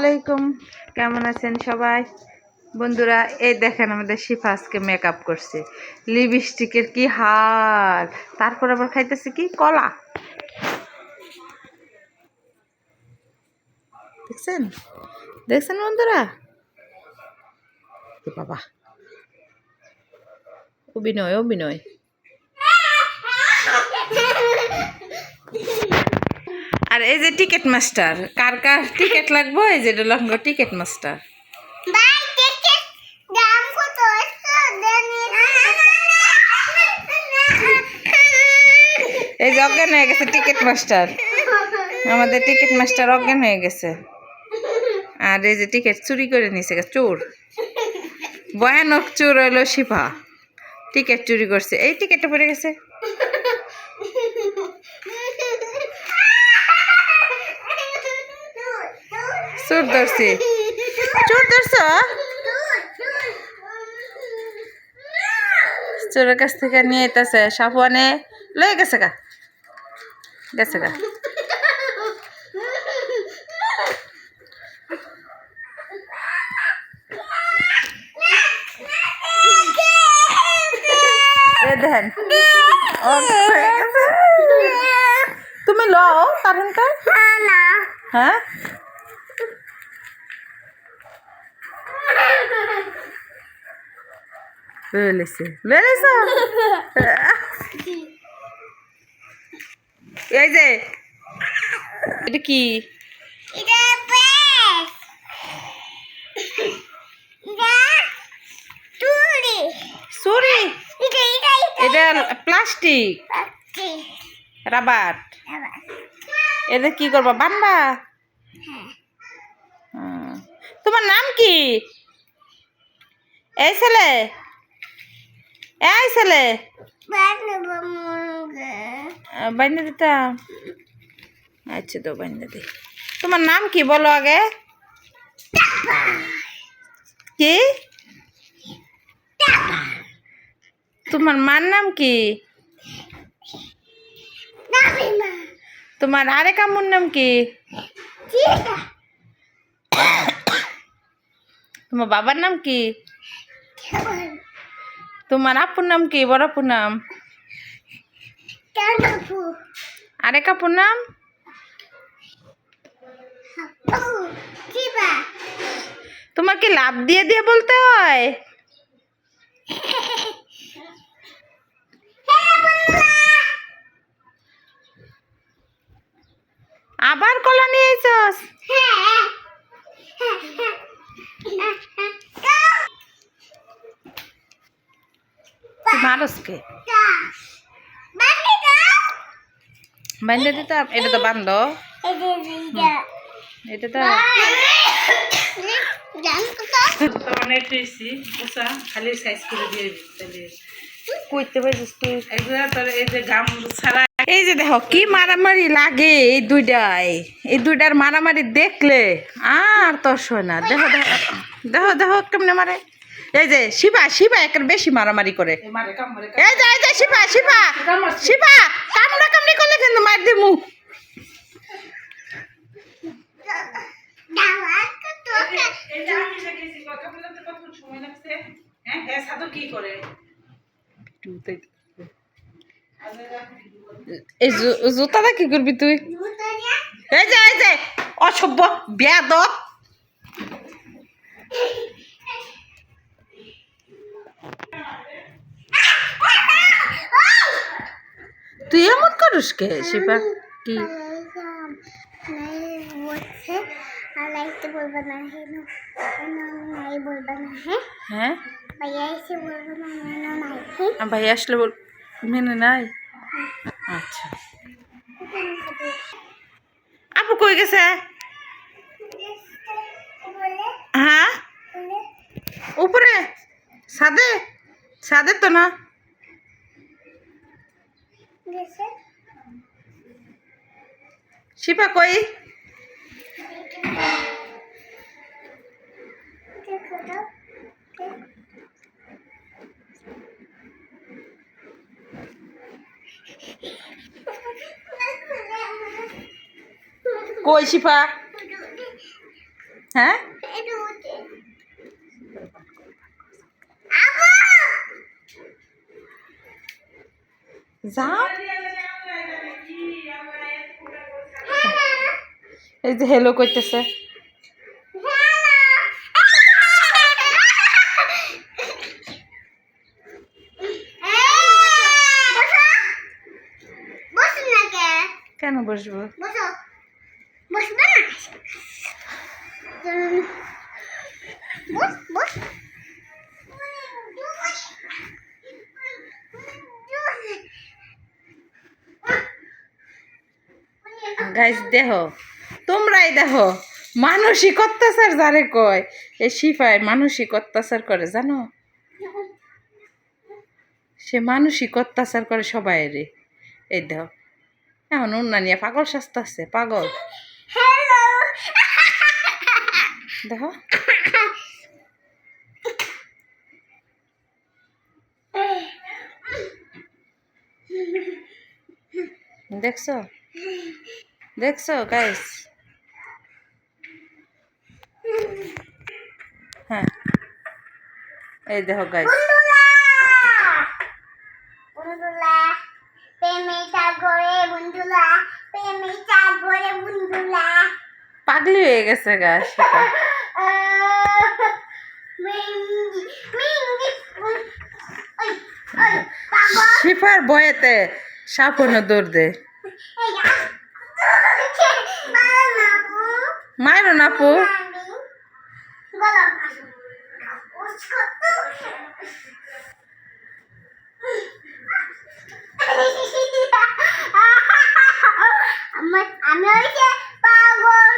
আলাইকুম। কেমন আছেন সবাই? বন্ধুরা, এই দেখেন আমাদের শিফা আজকে মেকআপ করছে। লিপস্টিকের কি হাল? তারপর আবার খাইতেছে কি? কলা। দেখছেন? দেখছেন বন্ধুরা? বাবা। অভিনয় অভিনয়। আর এই যে টিকিট মাস্টার কার কার টিকিট লাগবো? এই যে লঙ্গ টিকিট মাস্টার এই যে অজ্ঞান হয়ে গেছে টিকিট মাস্টার আমাদের টিকিট মাস্টার অজ্ঞান হয়ে গেছে। আর এই যে টিকিট চুরি করে নিছে গা, চোর। ভয়ানক চোর হইল শিফা। টিকিট চুরি করছে। এই টিকিটটা পড়ে গেছে। চোর ধরছে। চোর ধরছ? চোরের কাছ থেকে নিয়ে যেতেছে সাপুয়ানে লয়ে গেছে গা। গেছে গা। দেখেন। তুমি লও কারেন্টটা হ্যাঁ? লয়ে লেছে লয়ে লেছ এই যে এটা কি? এটা ব্যাগ এটা চুরি এটা প্লাস্টিক। রাবার। এটা কি করবা? বানবা? তোমার নাম কি? এই ছেলে। এই ছেলে। বাইন্দা দিতাম আচ্ছা তো বাইন্দা দি। তোমার নাম কি বলো আগে? কি? তোমার মার নাম কি? তোমার আরেক আম্মুর নাম কি? তোমার বাবার নাম কি? তোমার আপুর নাম কি? বড় আপুর নাম? আরেক আপুর নাম? তোমার কি লাভ দিয়ে দিয়ে বলতে হয়? আবার কলা নিয়ে এসছস মানুষকে। বান্ধে দিতাম এটা তো বান্ধ এটা তো খালি সাইজ করে দিয়ে পারিস তুই। এই যে গাম ছাড়া এই যে দেখো কি মারামারি লাগে এই দুইটাই এই দুইটার মারামারি দেখলে আর তোর শোয় না। দেখো দেখো দেখো দেখো কেমনে মারে। এই যে শিবা শিবা একের বেশি মারামারি করে। এই যে এই যে শিবা শিবা শিবা কামড়া কামড়ি করলে কিন্তু মার দিমু। এই জুতাটা কি করবি তুই। এই যে এই যে অসভ্য বেয়াদ তুই এমন করিস কে শিবা কি? হ্যাঁ? ভাই আসলে বল মেনে নাই? আচ্ছা। আপু কই গেছে? হ্যাঁ? উপরে? সাদে সাদে তো না? শিপা কই দেখো তো কই শিপা হ্যাঁ এটা হচ্ছে আপু যাও। এই যে হেলো করতেছে কেন বসবো? বসো বসবে না। গাইস দেহ তোমরাই দেহ মানসিক অত্যাচার যারে কয়? এ সিফাই মানসিক অত্যাচার করে, জানো? সে মানসিক অত্যাচার করে সবাই রে। এই দেহ এখন উন্নানিয়া পাগল শাস্তা আছে, পাগল। দেহ দেখছ? দেখছ গাইস হ্যাঁ। এই দেখো গাইস বন্ধুলা প্রেমে সাগরে বন্ধুলা প্রেমে সাগরে বন্ধুলা পাগলি হয়ে গেছে গা সেটা। মিঙ্গি মিঙ্গি ওই ওই পাগল। শিফার বয়েতে সাপন্ন দৌড় দে এই আ বানাবো মাইরো না আমি হইছে পাগল